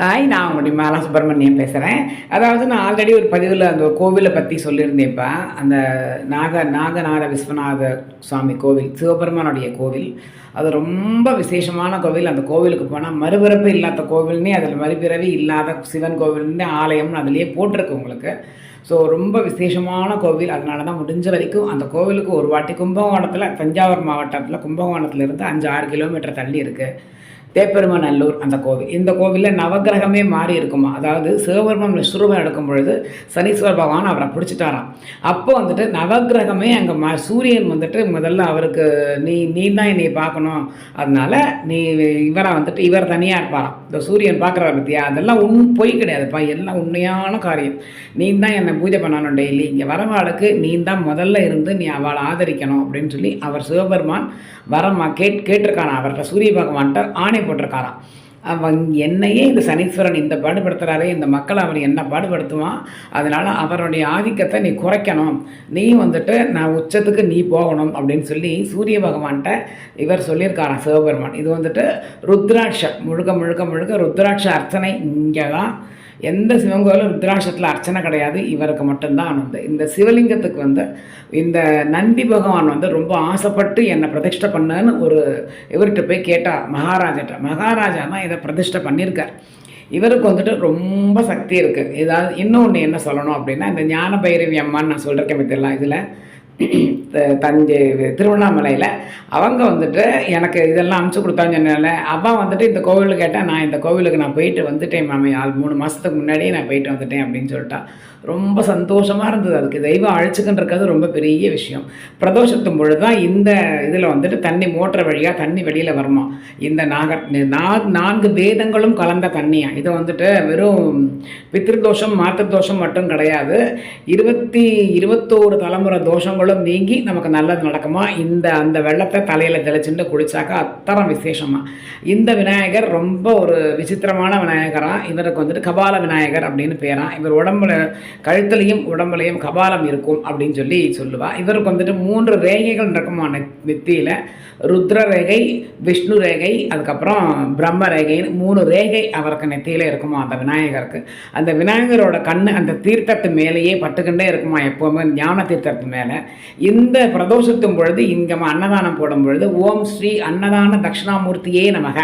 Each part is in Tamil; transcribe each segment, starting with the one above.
ஹாய் நான் உங்களுடைய மாலா சுப்பிரமணியம் பேசுகிறேன் அதாவது நான் ஆல்ரெடி ஒரு பதிவில் அந்த கோவிலை பற்றி சொல்லியிருந்தேன்ப்பா. அந்த நாக நாகநாத விஸ்வநாத சுவாமி கோவில் சிவபெருமானுடைய கோவில். அது ரொம்ப விசேஷமான கோவில். அந்த கோவிலுக்கு போனால் மறுபிறப்பு இல்லாத கோவில்னே அதில் மறுபிறவி இல்லாத சிவன் கோவில்னு ஆலயம்னு அதுலேயே போட்டிருக்கு உங்களுக்கு. ஸோ ரொம்ப விசேஷமான கோவில். அதனால தான் முடிஞ்ச வரைக்கும் அந்த கோவிலுக்கு ஒரு வாட்டி கும்பகோணத்தில் தஞ்சாவூர் மாவட்டத்தில் கும்பகோணத்துலேருந்து அஞ்சு ஆறு கிலோமீட்டர் தள்ளி இருக்குது தேப்பெருமநல்லூர் அந்த கோவில். இந்த கோவிலில் நவக்கிரகமே மாறி இருக்குமா? அதாவது சிவபெருமன் விஸ்வரூபம் எடுக்கும் பொழுது சனீஸ்வர பகவான் அவரை பிடிச்சிட்டாராம். அப்போ வந்துட்டு நவக்கிரகமே அங்கே மா சூரியன் வந்துட்டு முதல்ல அவருக்கு நீ நீ தான் என்னை பார்க்கணும். அதனால நீ இவரை வந்துட்டு இவர் தனியாக இருப்பாராம். இந்த சூரியன் பார்க்குறாரு பற்றியா அதெல்லாம் உன் பொய் கிடையாதுப்பா. எல்லாம் உண்மையான காரியம். நீ தான் என்னை பூஜை பண்ணணும் டெய்லி. இங்கே வரவாளுக்கு நீ தான் முதல்ல இருந்து நீ அவளை ஆதரிக்கணும் அப்படின்னு சொல்லி அவர் சிவபெருமான் வரமா கேட் கேட்டிருக்கானா அவர்கிட்ட சூரிய பகவான்கிட்ட ஆணை போட்டிருக்காராம். அவன் என்னையே இந்த சனீஸ்வரன் இந்த பாடுபடுத்துகிறாரே இந்த மக்களை அவன் என்ன பாடுபடுத்துவான்? அதனால் அவருடைய ஆதிக்கத்தை நீ குறைக்கணும். நீ வந்துட்டு நான் உச்சத்துக்கு நீ போகணும் அப்படின்னு சொல்லி சூரிய பகவான்கிட்ட இவர் சொல்லியிருக்காராம் சிவபெருமான். இது வந்துட்டு ருத்ராட்ச முழுக்க முழுக்க முழுக்க ருத்ராட்ச அர்ச்சனை இங்கே தான் எந்த சிவன் கோயிலும் ருத்ராட்சத்தில் அர்ச்சனை கிடையாது. இவருக்கு மட்டும்தான் வந்து இந்த சிவலிங்கத்துக்கு வந்து இந்த நந்தி பகவான் வந்து ரொம்ப ஆசைப்பட்டு என்னை பிரதிஷ்டை பண்ணுன்னு ஒரு இவர்கிட்ட போய் கேட்டார் மகாராஜாட்ட. மகாராஜா தான் இதை பிரதிஷ்டை பண்ணியிருக்கார். இவருக்கு வந்துட்டு ரொம்ப சக்தி இருக்குது ஏதாவது இன்னொன்று என்ன சொல்லணும் அப்படின்னா இந்த ஞான பைரவி அம்மான்னு நான் சொல்கிறேன் பற்றியெல்லாம் இதில்? தஞ்சை திருவண்ணாமலையில். அவங்க வந்துட்டு எனக்கு இதெல்லாம் அமுச்சு கொடுத்தான்னு சொன்னால அவன் வந்துட்டு இந்த கோவிலுக்கு கேட்டால் நான் இந்த கோவிலுக்கு நான் போயிட்டு வந்துட்டேன் மாமி. ஆள் மூணு மாதத்துக்கு முன்னாடியே நான் போயிட்டு வந்துட்டேன் அப்படின்னு சொல்லிட்டா. ரொம்ப சந்தோஷமாக இருந்தது. அதுக்கு தெய்வம் அழைச்சிக்கின்றது ரொம்ப பெரிய விஷயம். பிரதோஷத்தும் பொழுது தான் இந்த இதில் வந்துட்டு தண்ணி மோட்டர் வழியாக தண்ணி வெளியில் வருமா. இந்த நாகர் நான்கு வேதங்களும் கலந்த தண்ணியாக இதை வந்துட்டு வெறும் பித்திருதோஷம் மாத்திர தோஷம் மட்டும் கிடையாது. இருபத்தி இருபத்தோரு தலைமுறை தோஷங்களும் நீங்கி நமக்கு நல்லது நடக்குமா? இந்த அந்த வெள்ளத்தை தலையில் தெளிச்சுட்டு குளிச்சாக்கா அத்தரம் விசேஷமாக இந்த விநாயகர் ரொம்ப ஒரு விசித்திரமான விநாயகராக இவருக்கு வந்துட்டு கபால விநாயகர் அப்படின்னு பேரான் இவர் உடம்புல கழுத்துலையும் உடம்புலையும் கபாலம் இருக்கும் அப்படின்னு சொல்லி சொல்லுவாள் இவருக்கு வந்துட்டு மூன்று ரேகைகள் இருக்குமா நெத்தியில். ருத்ர ரேகை விஷ்ணு ரேகை அதுக்கப்புறம் பிரம்ம ரேகைன்னு மூணு ரேகை அவருக்கு நெத்தியில் இருக்குமா அந்த விநாயகருக்கு. அந்த விநாயகரோட கண்ணு அந்த தீர்த்தத்து மேலேயே பட்டுக்கிட்டே இருக்குமா எப்போவுமே? ஞான தீர்த்தத்து மேலே. இந்த பிரதோஷத்தும் பொழுது இங்கே அன்னதானம் போடும் பொழுது ஓம் ஸ்ரீ அன்னதான தட்சிணாமூர்த்தியே நமக.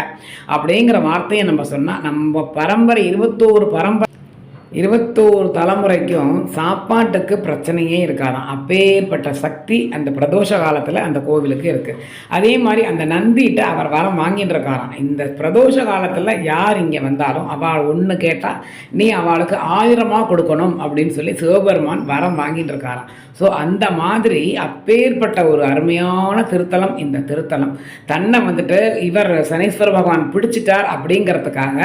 அப்படிங்கிற வார்த்தையை நம்ம சொன்னால் நம்ம பரம்பரை இருபத்தோரு பரம்பரை இருபத்தோரு தலைமுறைக்கும் சாப்பாட்டுக்கு பிரச்சனையே இருக்காதான். அப்பேற்பட்ட சக்தி அந்த பிரதோஷ காலத்தில் அந்த கோவிலுக்கு இருக்குது அதே மாதிரி அந்த நந்திகிட்ட அவர் வரம் வாங்கிட்டு இருக்காராம். இந்த பிரதோஷ காலத்தில் யார் இங்கே வந்தாலும் அவள் ஒன்று கேட்டால் நீ அவளுக்கு ஆயிரமாக கொடுக்கணும் அப்படின்னு சொல்லி சிவபெருமான் வரம் வாங்கிட்டு இருக்காராம். ஸோ அந்த மாதிரி அப்பேற்பட்ட ஒரு அருமையான திருத்தலம் இந்த திருத்தலம். தன்னை வந்துட்டு இவர் சனீஸ்வர பகவான் பிடிச்சிட்டார் அப்படிங்கிறதுக்காக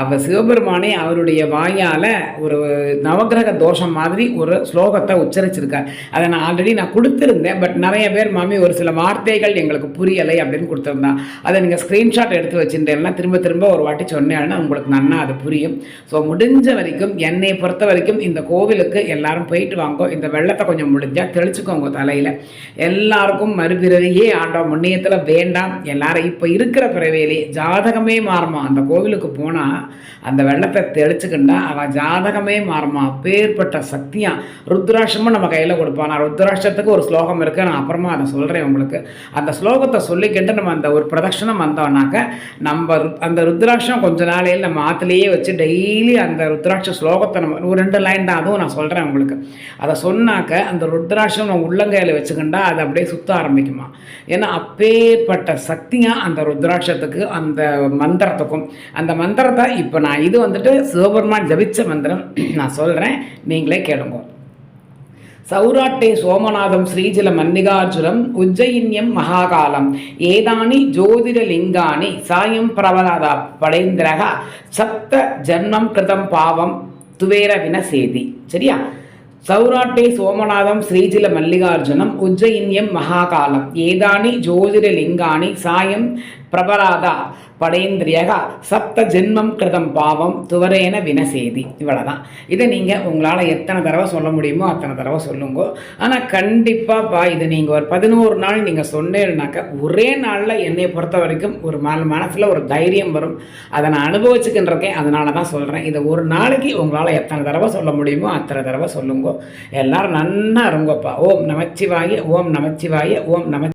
அவர் சிவபெருமானே அவருடைய வாயால் ஒரு நவக்கிரக தோஷம் மாதிரி ஒரு ஸ்லோகத்தை உச்சரிச்சிருக்கார். அதை நான் ஆல்ரெடி நான் கொடுத்துருந்தேன் பட் நிறைய பேர் மாமி ஒரு சில வார்த்தைகள் எங்களுக்கு புரியலை அப்படின்னு கொடுத்துருந்தான். அதை நீங்கள் ஸ்க்ரீன்ஷாட் எடுத்து வச்சுட்டேன்னா திரும்ப திரும்ப ஒரு வாட்டி சொன்னேன்னா உங்களுக்கு நன்னா அது புரியும். ஸோ முடிஞ்ச வரைக்கும் என்னை பொறுத்த வரைக்கும் இந்த கோவிலுக்கு எல்லாரும் போயிட்டு வாங்கோ. இந்த வெள்ளத்தை கொஞ்சம் முடிஞ்சால் தெளிச்சுக்கோங்க தலையில். எல்லாருக்கும் மறுபிறவியே ஆண்டோம். முன்னியத்தில் வேண்டாம். எல்லாரும் இப்போ இருக்கிற பிறவையிலே ஜாதகமே மாறுமா. அந்த கோவிலுக்கு போனால் அந்த வெள்ளத்தை தெளிச்சுக்கிண்டா அவன் ஜாதகமே மாறுமா? பேர்பட்ட சக்தியா? ருத்ராட்சமும் நம்ம கையில் கொடுப்பான். நான் ருத்ராட்சத்துக்கு ஒரு ஸ்லோகம் இருக்குது நான் அப்புறமா அதை சொல்கிறேன் உங்களுக்கு. அந்த ஸ்லோகத்தை சொல்லிக்கிட்டு நம்ம அந்த ஒரு பிரதட்சணம் வந்தோம்னாக்க நம்ம அந்த ருத்ராட்சம் கொஞ்ச நாளையில் நம்ம ஆற்றுலேயே வச்சு டெய்லி அந்த ருத்ராட்ச ஸ்லோகத்தை நம்ம ஒரு ரெண்டு லைன் தான். அதுவும் நான் சொல்கிறேன் உங்களுக்கு. அதை சொன்னாக்க அந்த ருத்ராட்சம் நம்ம உள்ளங்கையில் வச்சுக்கிண்டா அது அப்படியே சுத்த ஆரம்பிக்குமா? ஏன்னா அப்பேற்பட்ட சக்தியாக அந்த ருத்ராட்சத்துக்கு அந்த மந்திரத்துக்கும். அந்த மந்திரத்தை இப்போ நான் இது வந்துட்டு சிவபெருமான் ஜபிச்ச மந்திரம் நான் சொல்கிறேன் நீங்களே கேளுங்க. சௌராட்டே சோமநாதம் ஸ்ரீஜல மன்னிகார்ஜுனம் உஜ்ஜயின்யம் மகாகாலம். ஏதானி ஜோதிடலிங்கானி சாயம் பிரபலாதா படைந்திரக சப்த ஜன்மம் கிருதம் பாவம் துவேரவின வினசேதி. சரியா? சௌராட்டே சோமநாதம் ஸ்ரீஜில மல்லிகார்ஜுனம் உஜ்ஜயின்யம் மகாகாலம். ஏதானி ஜோதிடலிங்கானி சாயம் பிரபலாதா படேந்திரியகா சப்த ஜென்மம் கிருதம் பாவம் துவரேன வினசேதி. இவ்வளோதான் இதை நீங்கள் உங்களால் எத்தனை தடவை சொல்ல முடியுமோ அத்தனை தடவை சொல்லுங்க. ஆனால் கண்டிப்பாப்பா இது நீங்கள் ஒரு பதினோரு நாள் நீங்கள் சொன்னேன்னாக்கா ஒரே நாளில் என்னை பொறுத்த வரைக்கும் ஒரு மன மனசில் ஒரு தைரியம் வரும். அதை நான் அனுபவிச்சுக்கின்றிருக்கேன். அதனால தான் சொல்கிறேன் இதை ஒரு நாளைக்கு உங்களால் எத்தனை தடவை சொல்ல முடியுமோ அத்தனை தடவை சொல்லுங்க. எல்லாரும் நன்னா இருங்கப்பா. ஓம் நமச்சிவாய ஓம் நமச்சிவாய ஓம் நம